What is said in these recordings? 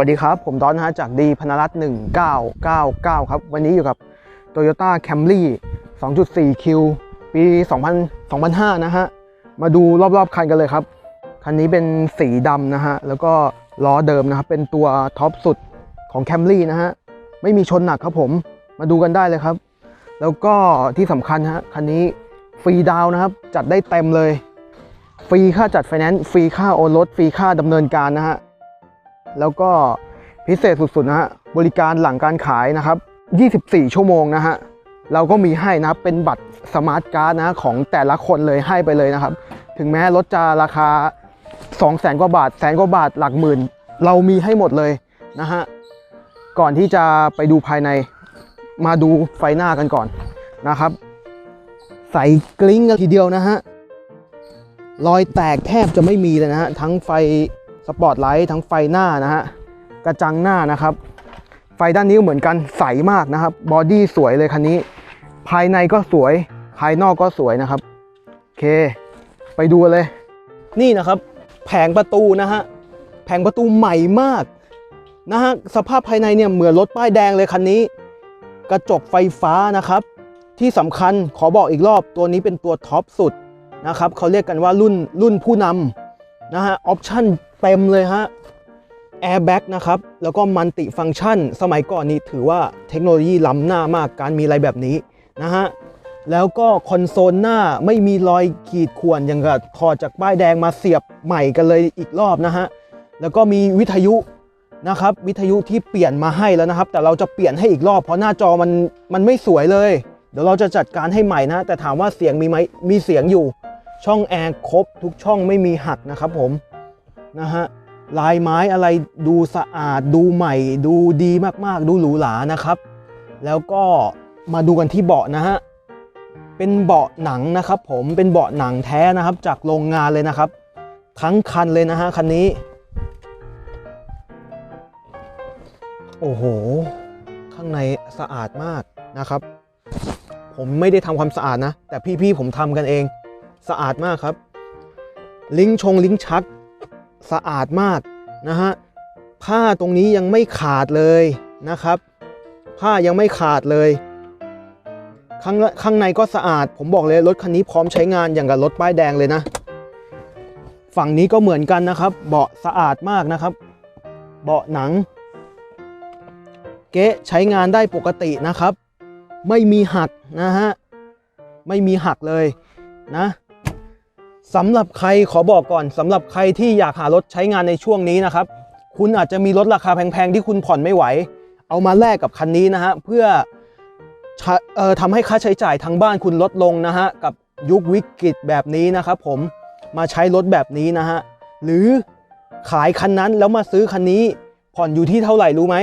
วัสดีครับ ผมดอนนะฮะจากดีพนรัตน์1999 ครับ วันนี้อยู่กับ Toyota Camry 2.4 Q ปี 2000 2005 นะฮะ มาดูรอบๆ คันกันเลยครับ คันนี้เป็นสีดำนะฮะ แล้วก็ล้อเดิมนะครับ เป็นตัวท็อปสุดของ Camry นะฮะ ไม่มีชนหนักครับผม มาดูกันได้เลยครับ แล้วก็ที่สำคัญฮะ คันนี้ฟรีดาวน์นะครับ จัดได้เต็มเลย ฟรีค่าจัดไฟแนนซ์ ฟรีค่าโอนรถ ฟรีค่าดำเนินการนะฮะ แล้วก็พิเศษสุดๆนะฮะบริการหลังการขายนะครับ 24 ชั่วโมงนะฮะเราก็มีให้นะครับเป็นบัตรสมาร์ทการ์ดนะของแต่ละคนเลยให้ไปเลยนะครับ ถึงแม้รถจะราคา 2 0 0แสนกว่าบาทแสนกว่าบาทหลักหมื่น เรามีให้หมดเลยนะฮะก่อนที่จะไปดูภายในมาดูไฟหน้ากันก่อนนะครับ ใส่กลิ้งกันทีเดียวนะฮะรอยแตกแทบจะไม่มีเลยนะฮะทั้งไฟ สปอตไลท์ทั้งไฟหน้านะฮะกระจังหน้านะครับ ไฟด้านนี้เหมือนกันใสมากนะครับบอดี้สวยเลยคันนี้ ภายในก็สวย ภายนอกก็สวยนะครับโอเค ไปดูเลย นี่นะครับแผงประตูนะฮะแผงประตูใหม่มากนะฮะสภาพภายในเนี่ยเหมือนรถป้ายแดงเลยคันนี้ กระจกไฟฟ้านะครับ ที่สำคัญขอบอกอีกรอบตัวนี้เป็นตัวท็อปสุดนะครับเขาเรียกกันว่ารุ่นรุ่นผู้นำ นะฮะออปชั่นเต็มเลยฮะแอร์แบ็กนะครับ แล้วก็มันติฟังก์ชัน สมัยก่อนนี้ถือว่าเทคโนโลยีล้ำหน้ามากการมีอะไรแบบนี้นะฮะแล้วก็คอนโซลหน้าไม่มีรอยขีดข่วนอย่างกับถอดจากป้ายแดงมาเสียบใหม่กันเลยอีกรอบนะฮะแล้วก็มีวิทยุนะครับ วิทยุที่เปลี่ยนมาให้แล้วนะครับ แต่เราจะเปลี่ยนให้อีกรอบ เพราะหน้าจอมันมันไม่สวยเลย เดี๋ยวเราจะจัดการให้ใหม่นะ แต่ถามว่าเสียงมีไหมมีเสียงอยู่ ช่องแอร์ครบทุกช่องไม่มีหักนะครับผมนะฮะลายไม้อะไรดูสะอาดดูใหม่ ดูดีมากๆ ดูหรูหรานะครับ แล้วก็มาดูกันที่เบาะนะฮะเป็นเบาะหนังนะครับผมเป็นเบาะหนังแท้นะครับ จากโรงงานเลยนะครับ ทั้งคันเลยนะฮะคันนี้ โอ้โห ข้างในสะอาดมากนะครับ ผมไม่ได้ทำความสะอาดนะ แต่พี่ๆผมทำกันเอง สะอาดมากครับ ลิงชงลิงชัก สะอาดมากนะฮะผ้าตรงนี้ยังไม่ขาดเลยนะครับ ผ้ายังไม่ขาดเลย ข้างข้างในก็สะอาด ผมบอกเลยรถคันนี้พร้อมใช้งานอย่างกับรถป้ายแดงเลยนะ ฝั่งนี้ก็เหมือนกันนะครับ เบาะสะอาดมากนะครับ เบาะหนัง เก๊ะใช้งานได้ปกตินะครับ ไม่มีหักนะฮะ ไม่มีหักเลยนะ สำหรับใครขอบอกก่อนสำหรับใครที่อยากหารถใช้งานในช่วงนี้นะครับ คุณอาจจะมีรถราคาแพงๆ ที่คุณผ่อนไม่ไหว เอามาแลกกับคันนี้นะฮะเพื่อออทำให้ค่าใช้จ่ายทางบ้านคุณลดลงนะฮะกับยุควิกฤตแบบนี้นะครับผมมาใช้รถแบบนี้นะฮะหรือขายคันนั้นแล้วมาซื้อคันนี้ ผ่อนอยู่ที่เท่าไหร่รู้ไหม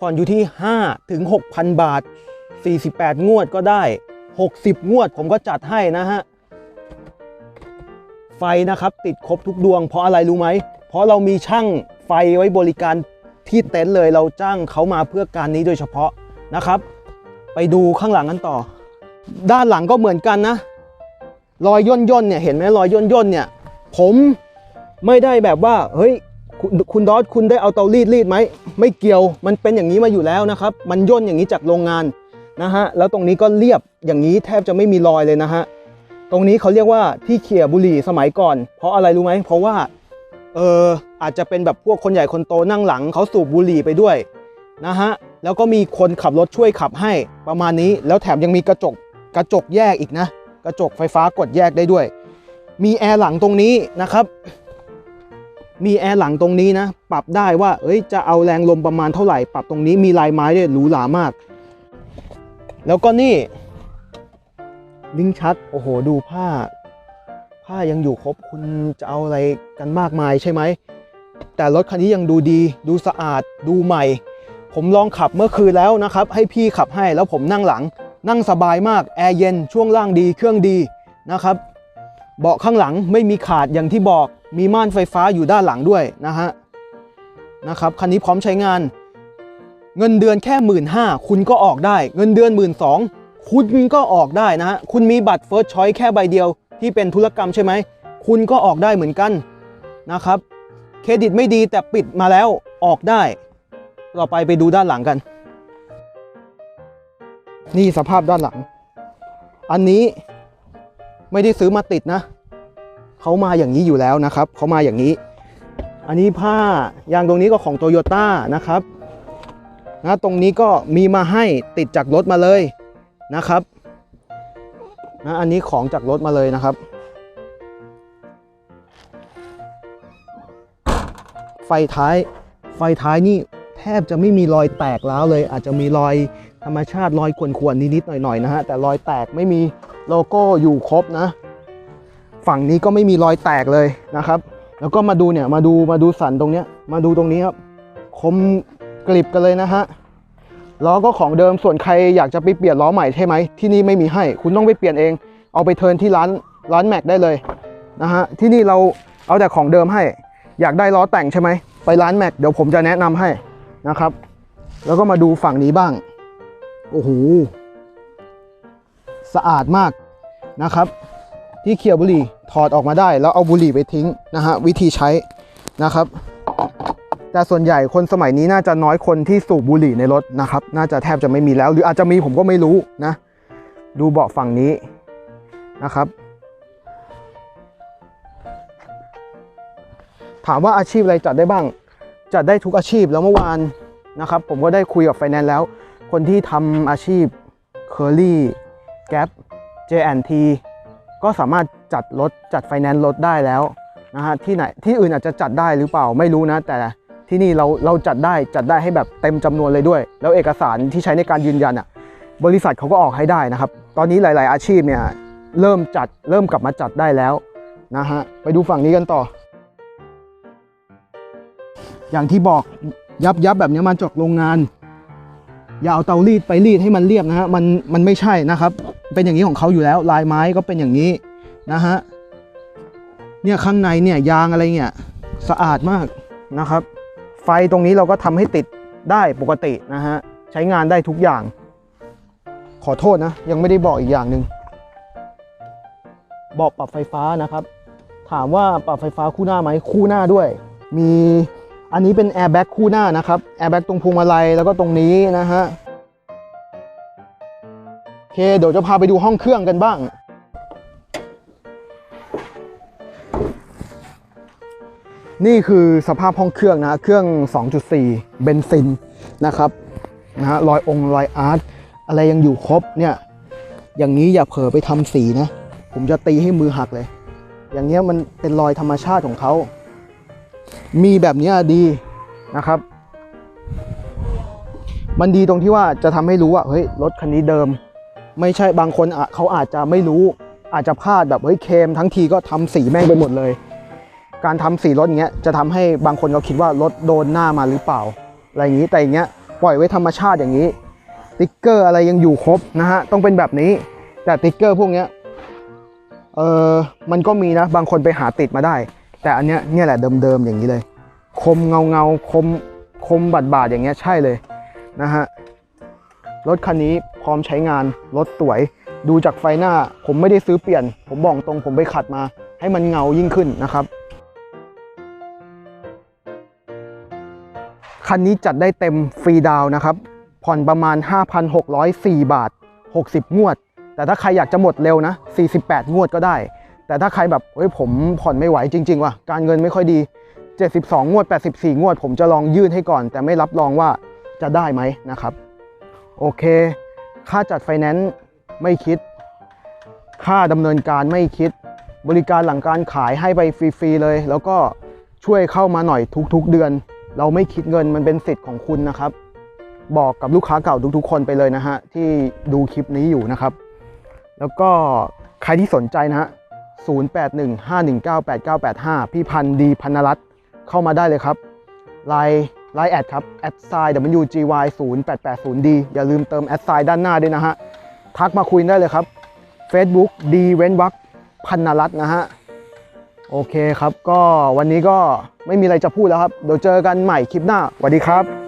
ผ่อนอยู่ที่5ถึง6,000 บาท 48 งวดก็ได้ 60 งวดผมก็จัดให้นะฮะ ไฟนะครับติดครบทุกดวง เพราะอะไรรู้ไหม เพราะเรามีช่างไฟไว้บริการที่เต็นท์เลยเราจ้างเขามาเพื่อการนี้โดยเฉพาะนะครับ ไปดูข้างหลังกันต่อ ด้านหลังก็เหมือนกันนะ รอยย่นย่นๆเนี่ยเห็นไหมรอยย่นย่นๆเนี่ย ผมไม่ได้แบบว่าเฮ้ยคุณคุณดอสคุณได้เอาเตารีดรีดไหมไม่เกี่ยวมันเป็นอย่างนี้มาอยู่แล้วนะครับ มันย่นอย่างนี้จากโรงงานนะฮะแล้วตรงนี้ก็เรียบอย่างนี้แทบจะไม่มีรอยเลยนะฮะ ตรงนี้เขาเรียกว่าที่เขี่ยบุหรี่สมัยก่อน เพราะอะไรรู้ไหมเพราะว่าเอออาจจะเป็นแบบพวกคนใหญ่คนโตนั่งหลังเขาสูบบุหรี่ไปด้วยนะฮะแล้วก็มีคนขับรถช่วยขับให้ประมาณนี้ แล้วแถมยังมีกระจกกระจกแยกอีกนะ กระจกไฟฟ้ากดแยกได้ด้วย มีแอร์หลังตรงนี้นะครับ มีแอร์หลังตรงนี้นะ ปรับได้ว่าเอ้ยจะเอาแรงลมประมาณเท่าไหร่ ปรับตรงนี้มีลายไม้ด้วยหรูหรามาก แล้วก็นี่ ลิงชักโอ้โห ดูผ้า ผ้ายังอยู่ครบคุณจะเอาอะไรกันมากมายใช่ไหม แต่รถคันนี้ยังดูดี ดูสะอาด ดูใหม่ ผมลองขับเมื่อคืนแล้วนะครับ ให้พี่ขับให้แล้วผมนั่งหลัง นั่งสบายมาก แอร์เย็น ช่วงล่างดี เครื่องดีนะครับ เบาะข้างหลังไม่มีขาดอย่างที่บอก มีม่านไฟฟ้าอยู่ด้านหลังด้วยนะฮะ นะครับ คันนี้พร้อมใช้งาน เงินเดือนแค่หมื่นห้าคุณก็ออกได้ เงินเดือนหมื่นสอง คุณก็ออกได้นะฮะคุณมีบัตรเฟิร์สชอยแค่ใบเดียวที่เป็นธุรกรรมใช่ไหม คุณก็ออกได้เหมือนกันนะครับ เครดิตไม่ดีแต่ปิดมาแล้วออกได้ ต่อไปไปดูด้านหลังกัน นี่สภาพด้านหลัง อันนี้ไม่ได้ซื้อมาติดนะ เขามาอย่างนี้อยู่แล้วนะครับ เขามาอย่างนี้ อันนี้ผ้ายางตรงนี้ก็ของโตโยต้านะครับนะตรงนี้ก็มีมาให้ติดจากรถมาเลย นะครับนะอันนี้ของจากรถมาเลยนะครับ ไฟท้ายไฟท้ายนี่แทบจะไม่มีรอยแตกแล้วเลย อาจจะมีรอยธรรมชาติรอยข่วนๆนิดๆหน่อยๆนะฮะแต่รอยแตกไม่มีโลโก้อยู่ครบนะ ฝั่งนี้ก็ไม่มีรอยแตกเลยนะครับ แล้วก็มาดูเนี่ยมาดูมาดูสันตรงเนี้ยมาดูตรงนี้ครับคมกริบกันเลยนะฮะ ล้อก็ของเดิมส่วนใครอยากจะไปเปลี่ยนล้อใหม่ใช่ไหมที่นี่ไม่มีให้ คุณต้องไปเปลี่ยนเอง เอาไปเทินที่ร้านร้านแม็กได้เลยนะฮะที่นี่เราเอาแต่ของเดิมให้ อยากได้ล้อแต่งใช่ไหมไปร้านแม็กเดี๋ยวผมจะแนะนำให้นะครับ แล้วก็มาดูฝั่งนี้บ้างโอ้โหสะอาดมากนะครับ ที่เคียวบุหรี่ถอดออกมาได้ แล้วเอาบุหรี่ไปทิ้งนะฮะวิธีใช้นะครับ แต่ส่วนใหญ่คนสมัยนี้น่าจะน้อยคนที่สูบบุหรี่ในรถนะครับ น่าจะแทบจะไม่มีแล้ว หรืออาจจะมีผมก็ไม่รู้นะ ดูเบาะฝั่งนี้นะครับ ถามว่าอาชีพอะไรจัดได้บ้าง จัดได้ทุกอาชีพแล้วเมื่อวานนะครับ ผมก็ได้คุยกับไฟแนนซ์แล้ว คนที่ทำอาชีพเคอรี่แก๊ป J&T ก็สามารถจัดรถจัดไฟแนนซ์รถได้แล้วนะฮะที่ไหนที่อื่นอาจจะจัดได้หรือเปล่าไม่รู้นะ แต่ ที่นี่เราเราจัดได้จัดได้ให้แบบเต็มจำนวนเลยด้วย แล้วเอกสารที่ใช้ในการยืนยันอะบริษัทเขาก็ออกให้ได้นะครับ ตอนนี้หลาย ๆ อาชีพเนี่ยเริ่มจัดเริ่มกลับมาจัดได้แล้วนะฮะไปดูฝั่งนี้กันต่อ อย่างที่บอกยับยับแบบนี้มาจากโรงงาน อย่าเอาเตารีดไปรีดให้มันเรียบนะฮะมันมันไม่ใช่นะครับ เป็นอย่างนี้ของเขาอยู่แล้ว ลายไม้ก็เป็นอย่างนี้นะฮะเนี่ยข้างในเนี่ยยางอะไรเนี่ยสะอาดมากนะครับ ฟตรงนี้เราก็ทำให้ติดได้ปกตินะฮะ ใช้งานได้ทุกอย่าง ขอโทษนะ ยังไม่ได้บอกอีกอย่างหนึ่งบอกปรับไฟฟ้านะครับ ถามว่าปรับไฟฟ้าคู่หน้าไหมคู่หน้าด้วย มีอันนี้เป็นแอร์แบ็กคู่หน้านะครับแอร์แบ็กตรงพวงมาลัยแล้วก็ตรงนี้นะฮะโอเคเดี๋ยวจะพาไปดูห้องเครื่องกันบ้าง นี่คือสภาพห้องเครื่องนะเครื่อง 2.4 เบนซินนะครับนะฮะรอยองค์รอยอาร์ตอะไรยังอยู่ครบเนี่ยอย่างนี้อย่าเผลอไปทำสีนะ ผมจะตีให้มือหักเลย อย่างเงี้ยมันเป็นรอยธรรมชาติของเขา มีแบบเนี้ยดีนะครับ มันดีตรงที่ว่าจะทำให้รู้ว่าเฮ้ยรถคันนี้เดิม ไม่ใช่บางคนเขาอาจจะไม่รู้อาจจะพลาดแบบเฮ้ยเคมทั้งทีก็ทำสีแม่งไปหมดเลย การทำสีรถอย่างเงี้ยจะทำให้บางคนเขาคิดว่ารถโดนหน้ามาหรือเปล่าอะไรอย่างนี้แต่อย่างเงี้ยปล่อยไว้ธรรมชาติอย่างนี้ติ๊กเกอร์อะไรยังอยู่ครบนะฮะต้องเป็นแบบนี้แต่ติ๊กเกอร์พวกเนี้ยเออมันก็มีนะบางคนไปหาติดมาได้ แต่อันเนี้ยเนี่ยแหละเดิมๆอย่างนี้เลย คมเงาเงาๆคมคมบาดบาดอย่างเงี้ยใช่เลยนะฮะรถคันนี้พร้อมใช้งานรถสวย ดูจากไฟหน้าผมไม่ได้ซื้อเปลี่ยน ผมบอกตรงผมไปขัดมา ให้มันเงายิ่งขึ้นนะครับ คันนี้จัดได้เต็มฟรีดาวนะครับ ผ่อนประมาณ 5,604 บาท 60 งวด แต่ถ้าใครอยากจะหมดเร็วนะ 48 งวดก็ได้ แต่ถ้าใครแบบเฮ้ยผมผ่อนไม่ไหวจริง ๆ ว่ะ การเงินไม่ค่อยดี 72 งวด 84 งวด ผมจะลองยื่นให้ก่อน แต่ไม่รับรองว่าจะได้ไหมนะครับ โอเค ค่าจัดไฟแนนซ์ไม่คิด ค่าดำเนินการไม่คิด บริการหลังการขายให้ไปฟรีๆเลย แล้วก็ช่วยเข้ามาหน่อยทุกๆเดือน เราไม่คิดเงินมันเป็นสิทธิ์ของคุณนะครับ บอกกับลูกค้าเก่าทุกๆ คนไปเลยนะฮะที่ดูคลิปนี้อยู่นะครับ แล้วก็ใครที่สนใจนะฮะ0815198985 พี่พันธ์ดีพันนรัตน์เข้ามาได้เลยครับไลน์ไลน์แอดครับแอดไซน์ WGY 0880D อย่าลืมเติมแอดไซน์ด้านหน้าด้วยนะฮะ ทักมาคุยได้เลยครับ Facebook ดีเว้นวักพันนรัตน์นะฮะ โอเคครับ ก็วันนี้ก็ ไม่มีอะไรจะพูดแล้วครับ เดี๋ยวเจอกันใหม่คลิปหน้าสวัสดีครับ